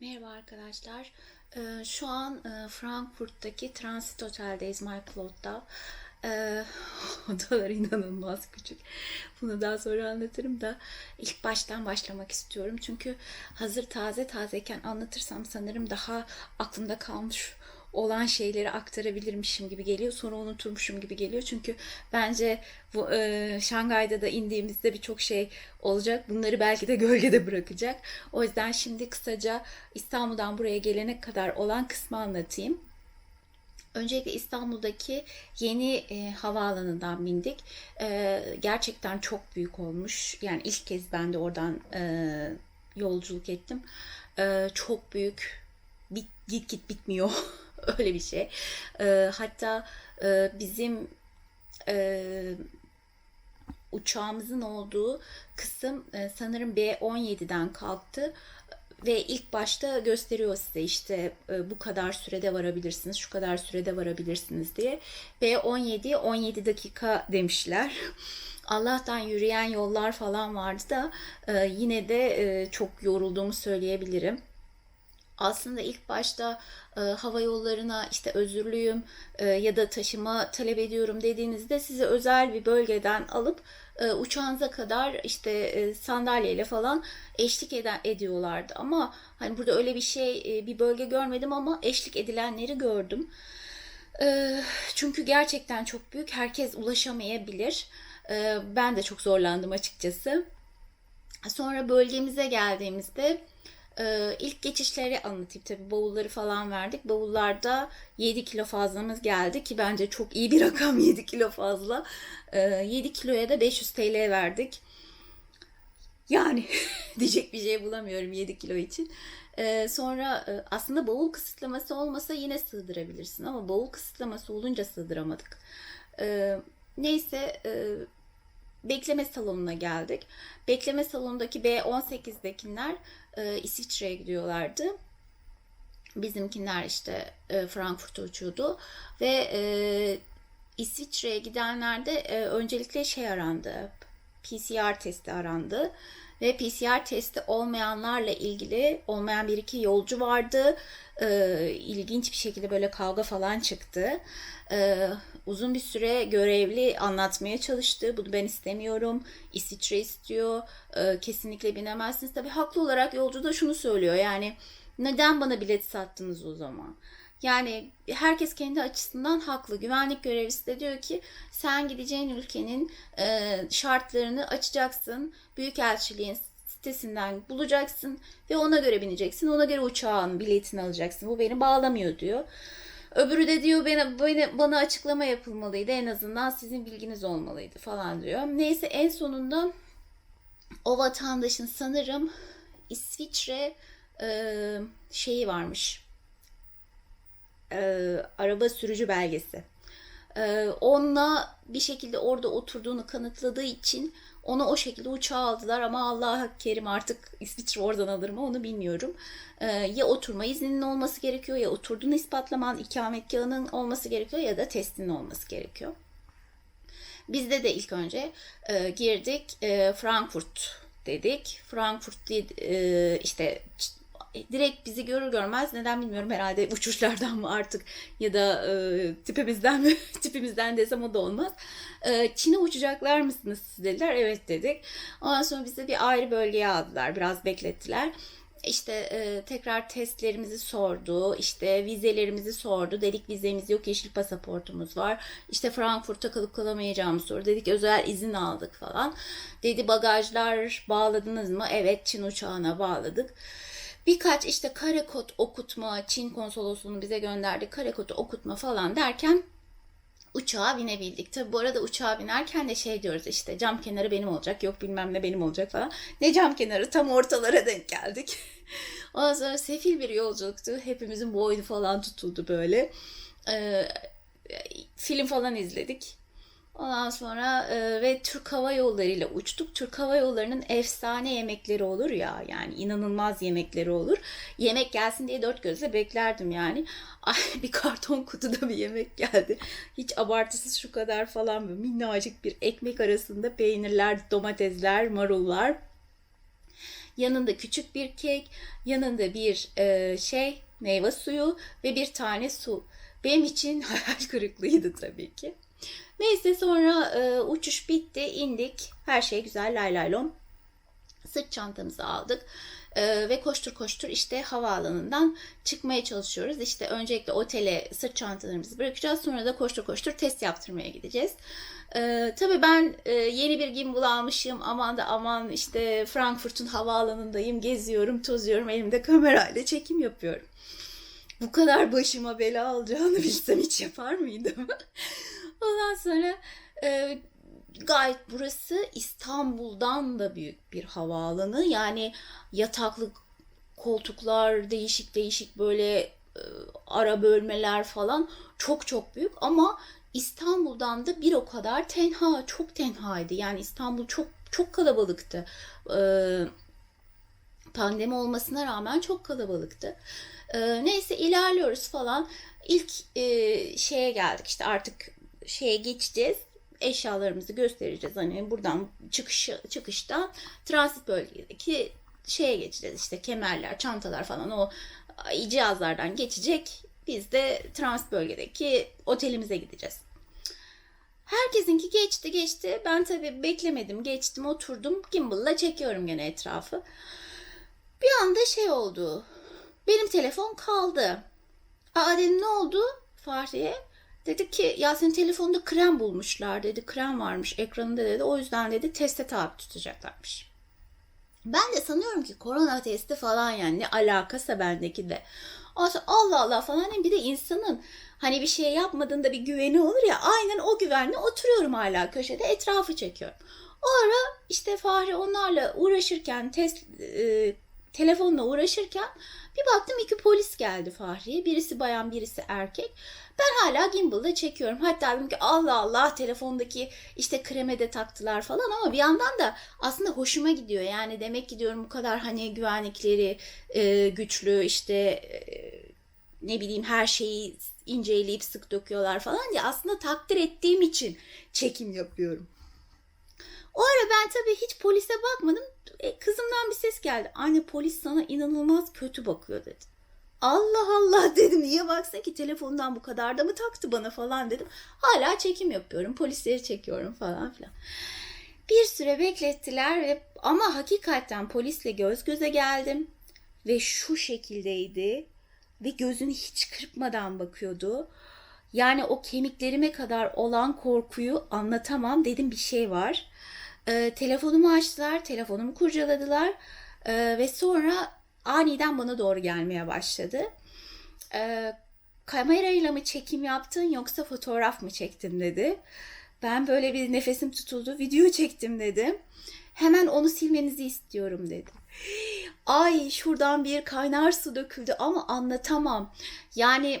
Merhaba arkadaşlar. Ee, şu an e, Frankfurt'taki Transit Otel'deyiz My Cloud'da. Ee, odalar inanılmaz küçük. Bunu daha sonra anlatırım da ilk baştan başlamak istiyorum. Çünkü hazır taze tazeyken anlatırsam sanırım daha aklımda kalmış olan şeyleri aktarabilirmişim gibi geliyor. Sonra unuturmuşum gibi geliyor. Çünkü bence bu e, Şangay'da da indiğimizde birçok şey olacak. Bunları belki de gölgede bırakacak. O yüzden şimdi kısaca İstanbul'dan buraya gelene kadar olan kısmı anlatayım. Öncelikle İstanbul'daki yeni e, havaalanından bindik. E, gerçekten çok büyük olmuş. Yani ilk kez ben de oradan e, yolculuk ettim. E, çok büyük. Bit, git git bitmiyor. Öyle bir şey. E, hatta e, bizim e, uçağımızın olduğu kısım e, sanırım B17'den kalktı ve ilk başta gösteriyor size işte e, bu kadar sürede varabilirsiniz, şu kadar sürede varabilirsiniz diye. B17 17 dakika demişler. Allah'tan yürüyen yollar falan vardı da e, yine de e, çok yorulduğumu söyleyebilirim aslında ilk başta e, hava yollarına işte özürlüyüm e, ya da taşıma talep ediyorum dediğinizde sizi özel bir bölgeden alıp e, uçağınıza kadar işte e, sandalyeyle falan eşlik eden ediyorlardı. Ama hani burada öyle bir şey e, bir bölge görmedim ama eşlik edilenleri gördüm. E, çünkü gerçekten çok büyük. Herkes ulaşamayabilir. E, ben de çok zorlandım açıkçası. Sonra bölgemize geldiğimizde ee, ilk geçişleri anlatayım tabii bavulları falan verdik. Bavullarda 7 kilo fazlamız geldi ki bence çok iyi bir rakam 7 kilo fazla. Ee, 7 kiloya da 500 TL verdik. Yani diyecek bir şey bulamıyorum 7 kilo için. Ee, sonra e, aslında bavul kısıtlaması olmasa yine sığdırabilirsin ama bavul kısıtlaması olunca sığdıramadık. Ee, neyse e, bekleme salonuna geldik. Bekleme salonundaki B18'dekiler e, İsviçre'ye gidiyorlardı. Bizimkiler işte e, Frankfurt'a uçuyordu ve e, İsviçre'ye gidenlerde e, öncelikle şey arandı. PCR testi arandı ve PCR testi olmayanlarla ilgili olmayan bir iki yolcu vardı. Ee, ilginç bir şekilde böyle kavga falan çıktı. Ee, uzun bir süre görevli anlatmaya çalıştı. Bunu ben istemiyorum. İsviçre istiyor. Ee, kesinlikle binemezsiniz. Tabii haklı olarak yolcu da şunu söylüyor. Yani neden bana bilet sattınız o zaman? Yani herkes kendi açısından haklı. Güvenlik görevlisi de diyor ki sen gideceğin ülkenin e, şartlarını açacaksın. Büyükelçiliğin sitesinden bulacaksın ve ona göre bineceksin. Ona göre uçağın biletini alacaksın. Bu beni bağlamıyor diyor. Öbürü de diyor bana, bana, bana açıklama yapılmalıydı. En azından sizin bilginiz olmalıydı falan diyor. Neyse en sonunda o vatandaşın sanırım İsviçre e, şeyi varmış e, araba sürücü belgesi. E, onunla bir şekilde orada oturduğunu kanıtladığı için onu o şekilde uçağa aldılar ama Allah kerim artık İsviçre oradan alır mı onu bilmiyorum. E, ya oturma izninin olması gerekiyor ya oturduğunu ispatlaman ikametgahının olması gerekiyor ya da testinin olması gerekiyor. Bizde de ilk önce e, girdik e, Frankfurt dedik. Frankfurt e, işte direkt bizi görür görmez neden bilmiyorum herhalde uçuşlardan mı artık ya da e, tipimizden mi tipimizden desem o da olmaz. E, Çin'e uçacaklar mısınız siz dediler. Evet dedik. Ondan sonra bizi bir ayrı bölgeye aldılar. Biraz beklettiler. İşte e, tekrar testlerimizi sordu, işte vizelerimizi sordu. Dedik vizemiz yok, yeşil pasaportumuz var. İşte Frankfurt'ta kalıp kalamayacağımız soru. Dedik özel izin aldık falan. Dedi bagajlar bağladınız mı? Evet, Çin uçağına bağladık. Birkaç işte kare kod okutma, Çin konsolosluğunu bize gönderdi, kare kodu okutma falan derken uçağa binebildik. Tabi bu arada uçağa binerken de şey diyoruz işte cam kenarı benim olacak, yok bilmem ne benim olacak falan. Ne cam kenarı tam ortalara denk geldik. Ondan sonra sefil bir yolculuktu. Hepimizin boynu falan tutuldu böyle. Ee, film falan izledik. Ondan sonra e, ve Türk Hava Yolları ile uçtuk. Türk Hava Yolları'nın efsane yemekleri olur ya yani inanılmaz yemekleri olur. Yemek gelsin diye dört gözle beklerdim yani. Ay, bir karton kutuda bir yemek geldi. Hiç abartısız şu kadar falan böyle minnacık bir ekmek arasında peynirler, domatesler, marullar. Yanında küçük bir kek, yanında bir e, şey meyve suyu ve bir tane su. Benim için hayal kırıklığıydı tabii ki. Neyse sonra e, uçuş bitti, indik. Her şey güzel lay lay lom. Sırt çantamızı aldık. Ee, ve koştur koştur işte havaalanından çıkmaya çalışıyoruz. İşte öncelikle otele sırt çantalarımızı bırakacağız. Sonra da koştur koştur test yaptırmaya gideceğiz. Ee, tabii ben e, yeni bir gimbal almışım. Aman da aman işte Frankfurt'un havaalanındayım. Geziyorum, tozuyorum. Elimde kamerayla çekim yapıyorum. Bu kadar başıma bela alacağını bilsem hiç yapar mıydım? Ondan sonra e, gayet burası İstanbul'dan da büyük bir havaalanı. Yani yataklı koltuklar, değişik değişik böyle e, ara bölmeler falan çok çok büyük ama İstanbul'dan da bir o kadar tenha, çok tenhaydı. Yani İstanbul çok çok kalabalıktı. Ee, pandemi olmasına rağmen çok kalabalıktı. Ee, neyse ilerliyoruz falan. İlk e, şeye geldik işte artık şeye geçeceğiz. Eşyalarımızı göstereceğiz. Hani buradan çıkış çıkıştan transit bölgedeki şeye geçeceğiz. İşte kemerler, çantalar falan o cihazlardan geçecek. Biz de transit bölgedeki otelimize gideceğiz. Herkesinki geçti geçti. Ben tabii beklemedim. Geçtim oturdum. Gimbal'la çekiyorum gene etrafı. Bir anda şey oldu. Benim telefon kaldı. Aa dedim ne oldu Fahriye? Dedi ki ya senin telefonda krem bulmuşlar dedi. Krem varmış ekranında dedi. O yüzden dedi teste tabi tutacaklarmış. Ben de sanıyorum ki korona testi falan yani ne alakası bendeki de. Ondan Allah Allah falan hani bir de insanın hani bir şey yapmadığında bir güveni olur ya aynen o güvenle oturuyorum hala köşede etrafı çekiyorum. O ara işte Fahri onlarla uğraşırken test e, telefonla uğraşırken bir baktım iki polis geldi Fahri'ye. Birisi bayan birisi erkek. Ben hala gimbal'da çekiyorum. Hatta dedim ki Allah Allah telefondaki işte kreme de taktılar falan ama bir yandan da aslında hoşuma gidiyor. Yani demek ki diyorum bu kadar hani güvenlikleri e, güçlü işte e, ne bileyim her şeyi inceleyip sık döküyorlar falan diye aslında takdir ettiğim için çekim yapıyorum. O ara ben tabii hiç polise bakmadım. E, kızımdan bir ses geldi. Anne polis sana inanılmaz kötü bakıyor dedi. Allah Allah dedim. Niye baksın ki telefondan bu kadar da mı taktı bana falan dedim. Hala çekim yapıyorum. Polisleri çekiyorum falan filan. Bir süre beklettiler ve ama hakikaten polisle göz göze geldim ve şu şekildeydi ve gözünü hiç kırpmadan bakıyordu. Yani o kemiklerime kadar olan korkuyu anlatamam dedim bir şey var. Ee, telefonumu açtılar, telefonumu kurcaladılar ee, ve sonra aniden bana doğru gelmeye başladı. Ee, kamerayla mı çekim yaptın yoksa fotoğraf mı çektin dedi. Ben böyle bir nefesim tutuldu, video çektim dedim. Hemen onu silmenizi istiyorum dedi. Ay şuradan bir kaynar su döküldü ama anlatamam. Yani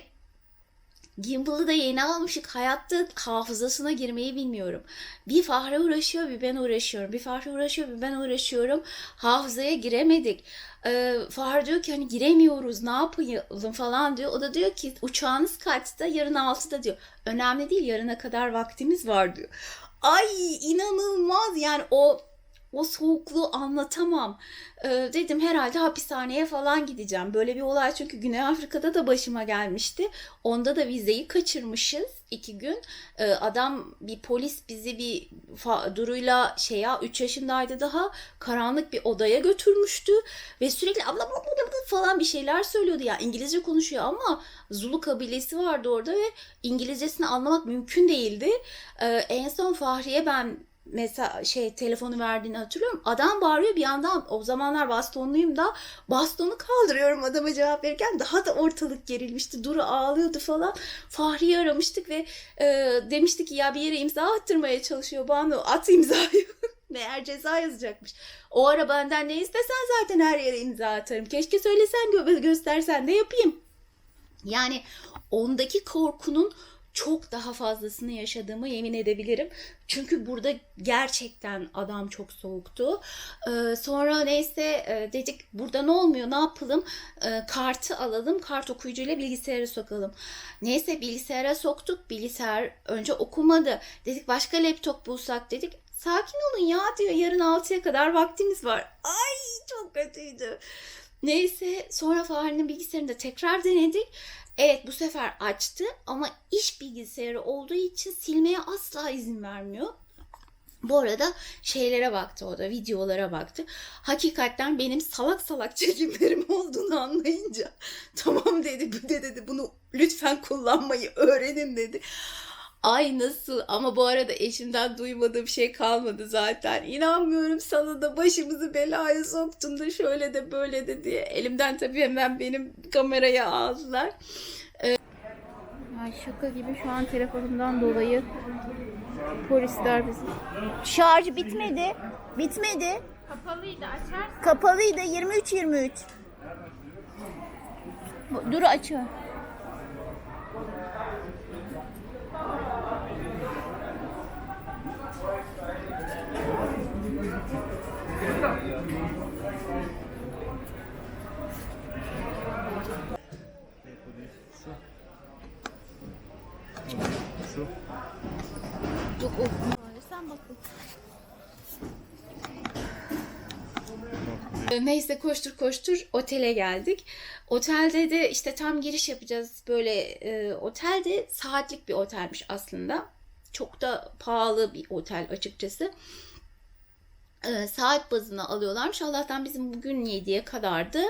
Gimbal'ı da yeni almışık. Hayatta hafızasına girmeyi bilmiyorum. Bir Fahri uğraşıyor, bir ben uğraşıyorum. Bir Fahri uğraşıyor, bir ben uğraşıyorum. Hafızaya giremedik. Ee, Fahri diyor ki hani giremiyoruz, ne yapalım falan diyor. O da diyor ki uçağınız kaçta? Yarın 6'da diyor. Önemli değil, yarına kadar vaktimiz var diyor. Ay inanılmaz yani o o soğukluğu anlatamam. Ee, dedim herhalde hapishaneye falan gideceğim. Böyle bir olay çünkü Güney Afrika'da da başıma gelmişti. Onda da vizeyi kaçırmışız iki gün. Ee, adam bir polis bizi bir duruyla şey ya 3 yaşındaydı daha karanlık bir odaya götürmüştü ve sürekli abla abla falan bir şeyler söylüyordu ya İngilizce konuşuyor ama Zulu kabilesi vardı orada ve İngilizcesini anlamak mümkün değildi. Ee, en son Fahriye ben mesela şey telefonu verdiğini hatırlıyorum. Adam bağırıyor bir yandan o zamanlar bastonluyum da bastonu kaldırıyorum adama cevap verirken daha da ortalık gerilmişti. Duru ağlıyordu falan. Fahri'yi aramıştık ve e, demişti ki ya bir yere imza attırmaya çalışıyor Banu at imzayı. Meğer ceza yazacakmış. O ara benden ne istesen zaten her yere imza atarım. Keşke söylesen gö- göstersen de yapayım. Yani ondaki korkunun çok daha fazlasını yaşadığımı yemin edebilirim. Çünkü burada gerçekten adam çok soğuktu. Ee, sonra neyse e, dedik burada ne olmuyor ne yapalım? Ee, kartı alalım kart okuyucuyla bilgisayara sokalım. Neyse bilgisayara soktuk. Bilgisayar önce okumadı. Dedik başka laptop bulsak dedik. Sakin olun ya diyor yarın 6'ya kadar vaktimiz var. Ay Çok kötüydü. Neyse sonra Fahri'nin bilgisayarında tekrar denedik. Evet bu sefer açtı ama iş bilgisayarı olduğu için silmeye asla izin vermiyor. Bu arada şeylere baktı o da videolara baktı. Hakikaten benim salak salak çekimlerim olduğunu anlayınca tamam dedi bu de dedi bunu lütfen kullanmayı öğrenin dedi. Ay nasıl ama bu arada eşimden duymadığım şey kalmadı zaten. İnanmıyorum sana da başımızı belaya soktun da şöyle de böyle de diye. Elimden tabii hemen benim kameraya aldılar. Ay şaka gibi şu an telefonumdan dolayı polisler bizi... Şarj bitmedi. Bitmedi. Kapalıydı açar. Kapalıydı 23 23. Bu- Neyse koştur koştur otele geldik. Otelde de işte tam giriş yapacağız. Böyle e, otelde saatlik bir otelmiş aslında. Çok da pahalı bir otel açıkçası. E, saat bazına alıyorlarmış. Allah'tan bizim bugün 7'ye kadardı.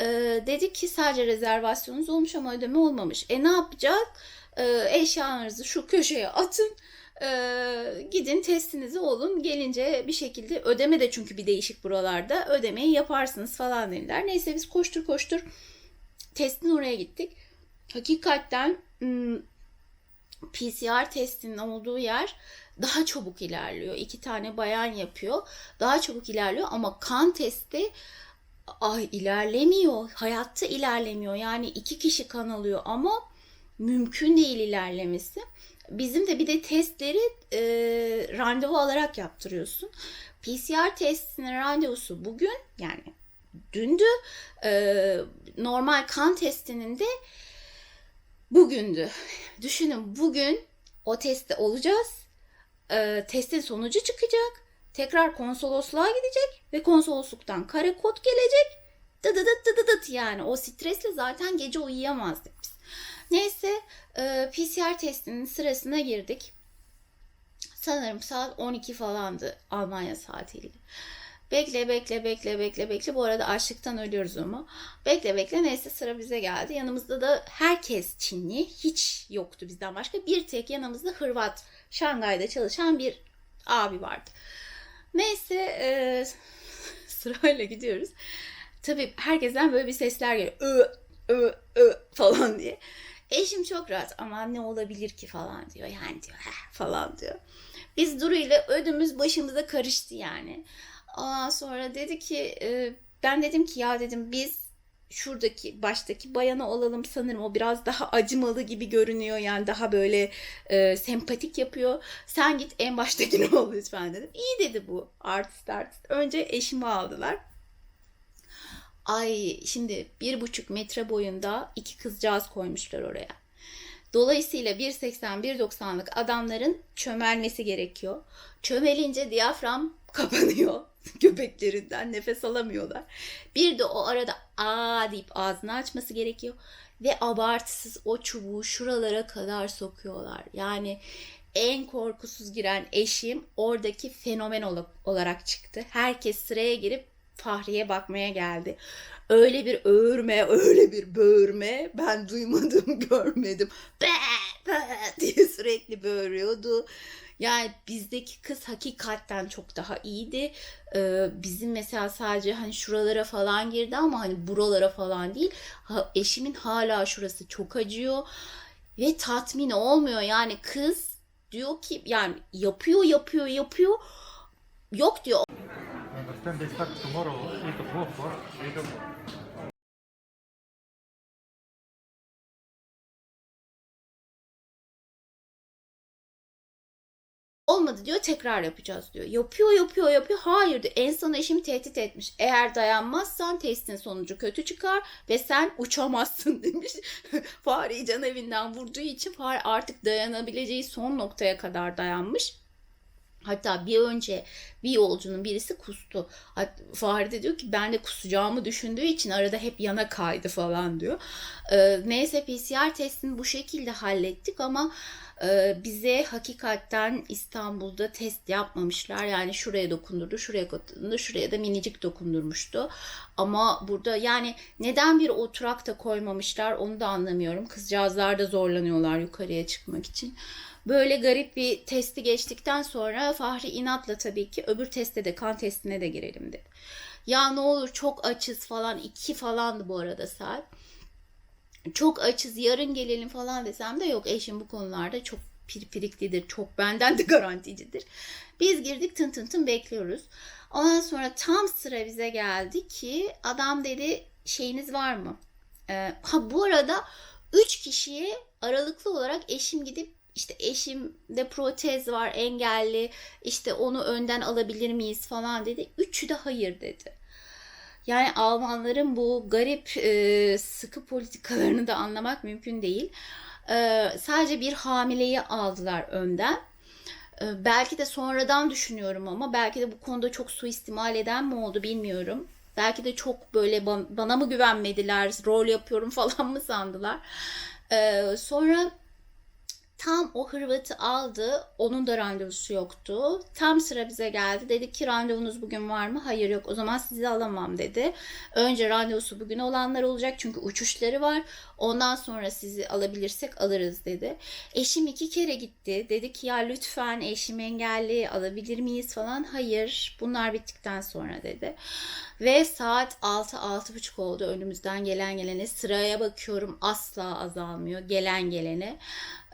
E, dedik ki sadece rezervasyonunuz olmuş ama ödeme olmamış. E ne yapacak? E, eşyalarınızı şu köşeye atın. Ee, gidin testinizi olun. Gelince bir şekilde ödeme de çünkü bir değişik buralarda. Ödemeyi yaparsınız falan dediler. Neyse biz koştur koştur testin oraya gittik. Hakikaten PCR testinin olduğu yer daha çabuk ilerliyor. İki tane bayan yapıyor. Daha çabuk ilerliyor ama kan testi ay ilerlemiyor. Hayatta ilerlemiyor. Yani iki kişi kan alıyor ama mümkün değil ilerlemesi. Bizim de bir de testleri e, randevu alarak yaptırıyorsun. PCR testinin randevusu bugün yani dündü. E, normal kan testinin de bugündü. Düşünün bugün o testte olacağız. E, testin sonucu çıkacak. Tekrar konsolosluğa gidecek ve konsolosluktan kare kod gelecek. Dı dı dı dı dı dıt yani o stresle zaten gece uyuyamazdık biz. Neyse e, PCR testinin sırasına girdik. Sanırım saat 12 falandı Almanya saatiyle. Bekle bekle bekle bekle bekle. Bu arada açlıktan ölüyoruz ama. Bekle bekle neyse sıra bize geldi. Yanımızda da herkes Çinli. Hiç yoktu bizden başka. Bir tek yanımızda Hırvat. Şangay'da çalışan bir abi vardı. Neyse e, sırayla gidiyoruz. Tabii herkesten böyle bir sesler geliyor. Ö, ö, ö falan diye. Eşim çok rahat ama ne olabilir ki falan diyor. Yani diyor falan diyor. Biz Duru ile ödümüz başımıza karıştı yani. Ondan sonra dedi ki e, ben dedim ki ya dedim biz şuradaki baştaki bayana olalım sanırım o biraz daha acımalı gibi görünüyor yani daha böyle e, sempatik yapıyor. Sen git en baştakini ol lütfen dedim. İyi dedi bu artist artist. Önce eşimi aldılar. Ay şimdi bir buçuk metre boyunda iki kızcağız koymuşlar oraya. Dolayısıyla 1.80-1.90'lık adamların çömelmesi gerekiyor. Çömelince diyafram kapanıyor. Göbeklerinden nefes alamıyorlar. Bir de o arada aa deyip ağzını açması gerekiyor. Ve abartısız o çubuğu şuralara kadar sokuyorlar. Yani en korkusuz giren eşim oradaki fenomen ol- olarak çıktı. Herkes sıraya girip Fahriye bakmaya geldi. Öyle bir öğürme, öyle bir böğürme ben duymadım, görmedim. Be, be diye sürekli böğürüyordu. Yani bizdeki kız hakikaten çok daha iyiydi. Ee, bizim mesela sadece hani şuralara falan girdi ama hani buralara falan değil. Ha, eşimin hala şurası çok acıyor ve tatmin olmuyor. Yani kız diyor ki yani yapıyor yapıyor yapıyor. Yok diyor I understand they start tomorrow, 8 o'clock, or 8 o'clock. Olmadı diyor tekrar yapacağız diyor. Yapıyor yapıyor yapıyor. Hayır diyor. En son eşimi tehdit etmiş. Eğer dayanmazsan testin sonucu kötü çıkar ve sen uçamazsın demiş. Fareyi can evinden vurduğu için fare artık dayanabileceği son noktaya kadar dayanmış. Hatta bir önce bir yolcunun birisi kustu. Fahri de diyor ki ben de kusacağımı düşündüğü için arada hep yana kaydı falan diyor. Ee, neyse PCR testini bu şekilde hallettik ama e, bize hakikaten İstanbul'da test yapmamışlar. Yani şuraya dokundurdu, şuraya dokundurdu, şuraya da minicik dokundurmuştu. Ama burada yani neden bir oturak da koymamışlar onu da anlamıyorum. Kızcağızlar da zorlanıyorlar yukarıya çıkmak için. Böyle garip bir testi geçtikten sonra Fahri inatla tabii ki öbür teste de kan testine de girelim dedi. Ya ne olur çok açız falan iki falandı bu arada saat. Çok açız yarın gelelim falan desem de yok eşim bu konularda çok pirpiriklidir. Çok benden de garanticidir. Biz girdik tın tın tın bekliyoruz. Ondan sonra tam sıra bize geldi ki adam dedi şeyiniz var mı? Ee, ha bu arada 3 kişiye aralıklı olarak eşim gidip işte eşimde protez var engelli işte onu önden alabilir miyiz falan dedi. Üçü de hayır dedi. Yani Almanların bu garip e, sıkı politikalarını da anlamak mümkün değil. E, sadece bir hamileyi aldılar önden. E, belki de sonradan düşünüyorum ama belki de bu konuda çok suistimal eden mi oldu bilmiyorum. Belki de çok böyle ba- bana mı güvenmediler, rol yapıyorum falan mı sandılar. Sonra Tam o Hırvat'ı aldı. Onun da randevusu yoktu. Tam sıra bize geldi. Dedi ki randevunuz bugün var mı? Hayır yok. O zaman sizi alamam dedi. Önce randevusu bugün olanlar olacak. Çünkü uçuşları var. Ondan sonra sizi alabilirsek alırız dedi. Eşim iki kere gitti. Dedi ki ya lütfen eşim engelli alabilir miyiz falan. Hayır. Bunlar bittikten sonra dedi. Ve saat 6-6.30 oldu önümüzden gelen gelene. Sıraya bakıyorum asla azalmıyor. Gelen gelene.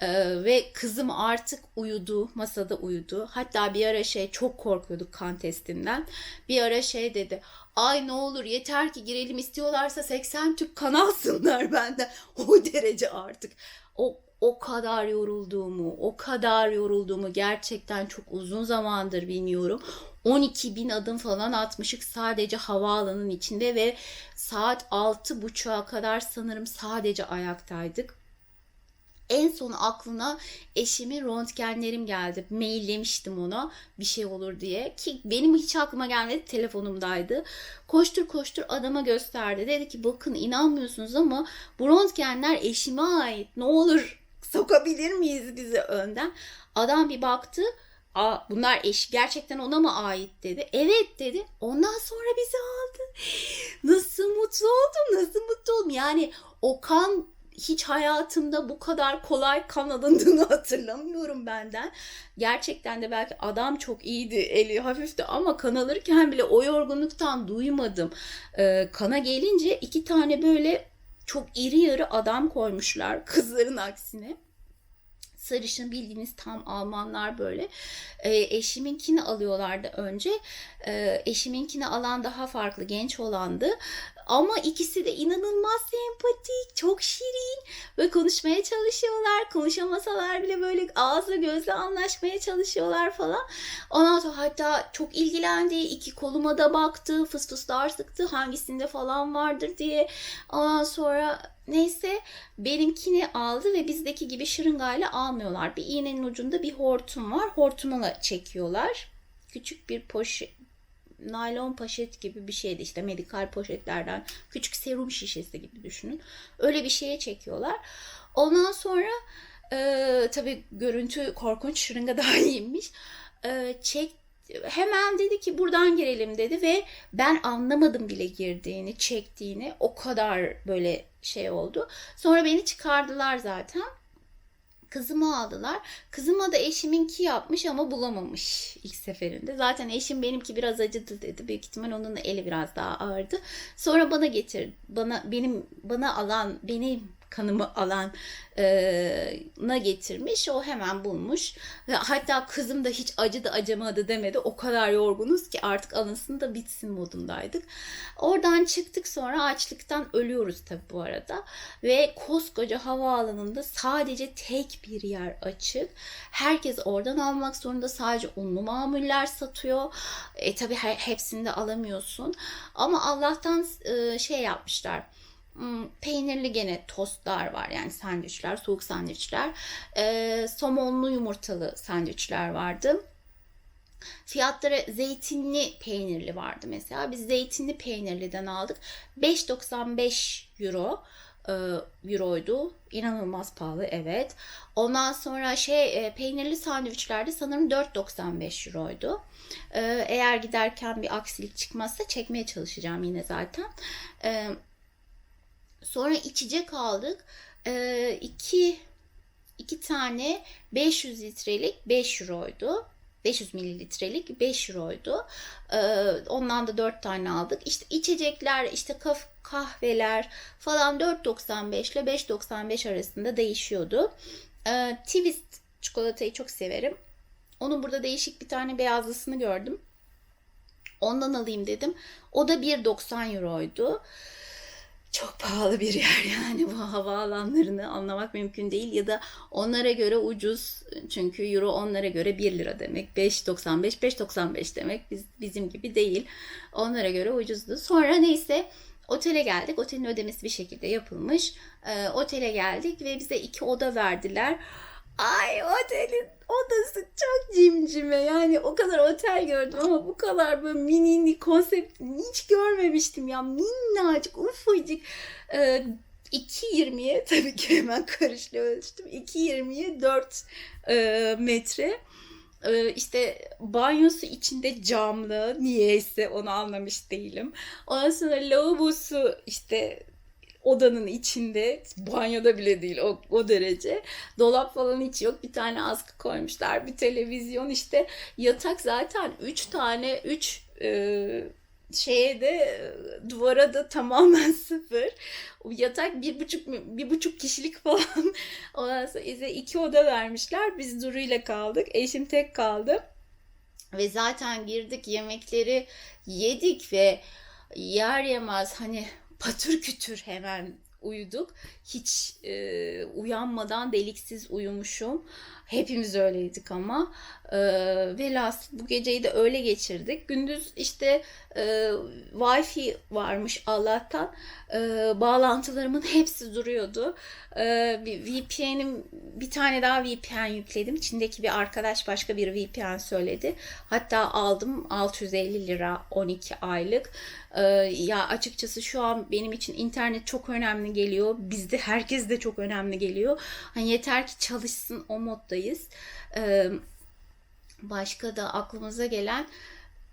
Ee, ve kızım artık uyudu, masada uyudu. Hatta bir ara şey çok korkuyorduk kan testinden. Bir ara şey dedi. Ay ne olur yeter ki girelim istiyorlarsa 80 tüp kan alsınlar benden. O derece artık. O o kadar yorulduğumu, o kadar yorulduğumu gerçekten çok uzun zamandır bilmiyorum. 12 bin adım falan atmışık sadece havaalanının içinde ve saat 6.30'a kadar sanırım sadece ayaktaydık. En son aklına eşimin röntgenlerim geldi. Maillemiştim ona bir şey olur diye. Ki benim hiç aklıma gelmedi telefonumdaydı. Koştur koştur adama gösterdi. Dedi ki bakın inanmıyorsunuz ama bu röntgenler eşime ait. Ne olur sokabilir miyiz bizi önden? Adam bir baktı. Aa, bunlar eş gerçekten ona mı ait dedi. Evet dedi. Ondan sonra bizi aldı. Nasıl mutlu oldum, nasıl mutlu oldum. Yani o kan hiç hayatımda bu kadar kolay kan alındığını hatırlamıyorum benden. Gerçekten de belki adam çok iyiydi, eli hafifti ama kan alırken bile o yorgunluktan duymadım. Ee, kana gelince iki tane böyle çok iri yarı adam koymuşlar kızların aksine sarışın bildiğiniz tam Almanlar böyle. E, eşiminkini alıyorlardı önce. E, eşiminkini alan daha farklı genç olandı. Ama ikisi de inanılmaz sempatik, çok şirin ve konuşmaya çalışıyorlar. Konuşamasalar bile böyle ağızla gözle anlaşmaya çalışıyorlar falan. Ondan sonra hatta çok ilgilendi. iki koluma da baktı, fıs fıslar sıktı. Hangisinde falan vardır diye. Ondan sonra neyse benimkini aldı ve bizdeki gibi şırıngayla almıyorlar. Bir iğnenin ucunda bir hortum var. Hortumla çekiyorlar. Küçük bir poşet naylon poşet gibi bir şeydi işte medikal poşetlerden küçük serum şişesi gibi düşünün. Öyle bir şeye çekiyorlar. Ondan sonra e, tabii görüntü korkunç şırınga daha iyiymiş. E, çek hemen dedi ki buradan girelim dedi ve ben anlamadım bile girdiğini, çektiğini. O kadar böyle şey oldu. Sonra beni çıkardılar zaten. Kızımı aldılar. Kızıma da eşiminki yapmış ama bulamamış ilk seferinde. Zaten eşim benimki biraz acıdı dedi. Büyük ihtimal onun eli biraz daha ağırdı. Sonra bana getir, bana benim bana alan, benim kanımı alan e, na getirmiş. O hemen bulmuş. Hatta kızım da hiç acıdı acımadı demedi. O kadar yorgunuz ki artık alınsın da bitsin modundaydık. Oradan çıktık sonra açlıktan ölüyoruz tabi bu arada. Ve koskoca havaalanında sadece tek bir yer açık. Herkes oradan almak zorunda. Sadece unlu mamuller satıyor. E tabi hepsini de alamıyorsun. Ama Allah'tan e, şey yapmışlar peynirli gene tostlar var yani sandviçler, soğuk sandviçler. Ee, somonlu yumurtalı sandviçler vardı. Fiyatları zeytinli peynirli vardı mesela. Biz zeytinli peynirliden aldık. 5.95 euro e, euroydu. İnanılmaz pahalı evet. Ondan sonra şey e, peynirli sandviçlerde sanırım 4.95 euroydu. E, eğer giderken bir aksilik çıkmazsa çekmeye çalışacağım yine zaten. E, sonra içecek aldık. E, iki, iki tane 500 litrelik 5 euroydu. 500 mililitrelik 5 euroydu. Ee, ondan da 4 tane aldık. İşte içecekler, işte kaf- kahveler falan 4.95 ile 5.95 arasında değişiyordu. Ee, Twist çikolatayı çok severim. Onun burada değişik bir tane beyazlısını gördüm. Ondan alayım dedim. O da 1.90 euroydu. Çok pahalı bir yer yani bu havaalanlarını anlamak mümkün değil ya da onlara göre ucuz. Çünkü euro onlara göre 1 lira demek. 5.95 5.95 demek biz bizim gibi değil. Onlara göre ucuzdu. Sonra neyse otele geldik. Otelin ödemesi bir şekilde yapılmış. Ee, otele geldik ve bize iki oda verdiler Ay otelin odası çok cimcime. Yani o kadar otel gördüm ama bu kadar böyle mini konsept hiç görmemiştim ya. Minnacık ufacık ee, 2.20'ye tabii ki hemen karışla ölçtüm. 2.20'ye 4 e, metre. Ee, işte banyosu içinde camlı niyeyse onu anlamış değilim. Ondan sonra lavabosu işte odanın içinde banyoda bile değil o, o derece. Dolap falan hiç yok. Bir tane askı koymuşlar. Bir televizyon işte yatak zaten 3 tane 3 şeye de e, duvara da tamamen sıfır. Yatak bir buçuk bir buçuk kişilik falan. Ondan sonra bize iki oda vermişler. Biz Duru ile kaldık. Eşim tek kaldı. Ve zaten girdik yemekleri yedik ve yer yemez hani patır kütür hemen uyuduk. Hiç e, uyanmadan deliksiz uyumuşum. Hepimiz öyleydik ama. E, velhasıl bu geceyi de öyle geçirdik. Gündüz işte e, wifi varmış Allah'tan. E, bağlantılarımın hepsi duruyordu. E, bir VPN'im bir tane daha VPN yükledim. İçindeki bir arkadaş başka bir VPN söyledi. Hatta aldım 650 lira 12 aylık. E, ya açıkçası şu an benim için internet çok önemli geliyor. Bizde herkes de çok önemli geliyor. Hani yeter ki çalışsın o moddayız. E, başka da aklımıza gelen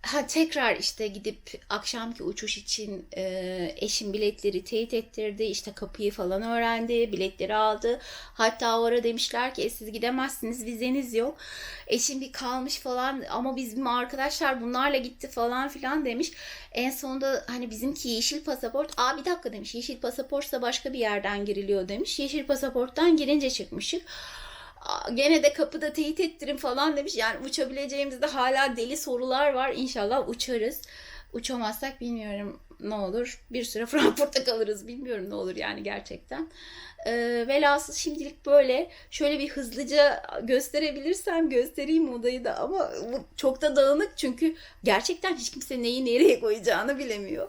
ha tekrar işte gidip akşamki uçuş için e, eşim biletleri teyit ettirdi. işte kapıyı falan öğrendi. Biletleri aldı. Hatta o ara demişler ki "E, siz gidemezsiniz vizeniz yok. Eşim bir kalmış falan ama bizim arkadaşlar bunlarla gitti falan filan demiş. En sonunda hani bizimki yeşil pasaport. Aa bir dakika demiş. Yeşil pasaportsa başka bir yerden giriliyor demiş. Yeşil pasaporttan girince çıkmışık. Gene de kapıda teyit ettirin falan demiş. Yani uçabileceğimizde hala deli sorular var. İnşallah uçarız. Uçamazsak bilmiyorum ne olur. Bir süre Frankfurt'ta kalırız. Bilmiyorum ne olur yani gerçekten. Ee, velhasıl şimdilik böyle. Şöyle bir hızlıca gösterebilirsem göstereyim odayı da ama çok da dağınık çünkü gerçekten hiç kimse neyi nereye koyacağını bilemiyor.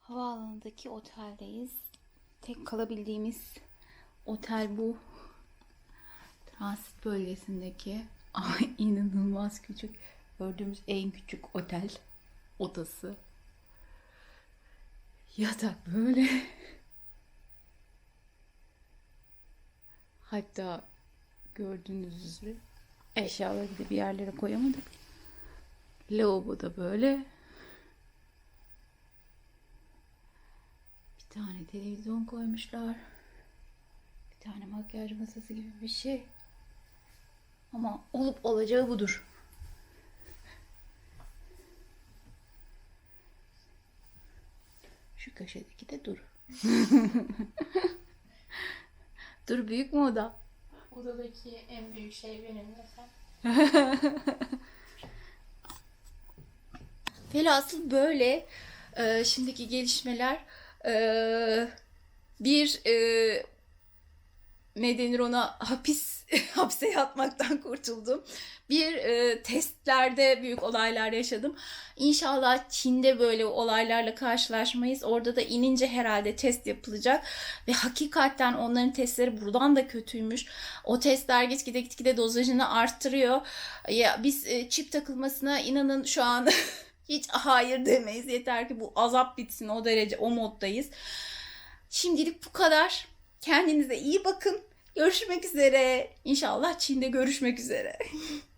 Havaalanındaki oteldeyiz. Tek kalabildiğimiz otel bu transit bölgesindeki inanılmaz küçük gördüğümüz en küçük otel odası. Yatak böyle. Hatta gördüğünüz üzere eşyaları da bir yerlere koyamadık. Lavabo da böyle. Bir tane televizyon koymuşlar. Bir tane makyaj masası gibi bir şey. Ama olup olacağı budur. Şu köşedeki de dur. dur büyük mü oda? Odadaki en büyük şey benim desem. Velhasıl böyle e, şimdiki gelişmeler e, bir e, ne denir ona hapis hapse yatmaktan kurtuldum. Bir e, testlerde büyük olaylar yaşadım. İnşallah Çin'de böyle olaylarla karşılaşmayız. Orada da inince herhalde test yapılacak ve hakikaten onların testleri buradan da kötüymüş. O testler gitgide gitgide dozajını arttırıyor. Ya biz e, çip takılmasına inanın şu an hiç hayır demeyiz. Yeter ki bu azap bitsin o derece o moddayız. Şimdilik bu kadar. Kendinize iyi bakın. Görüşmek üzere. İnşallah Çin'de görüşmek üzere.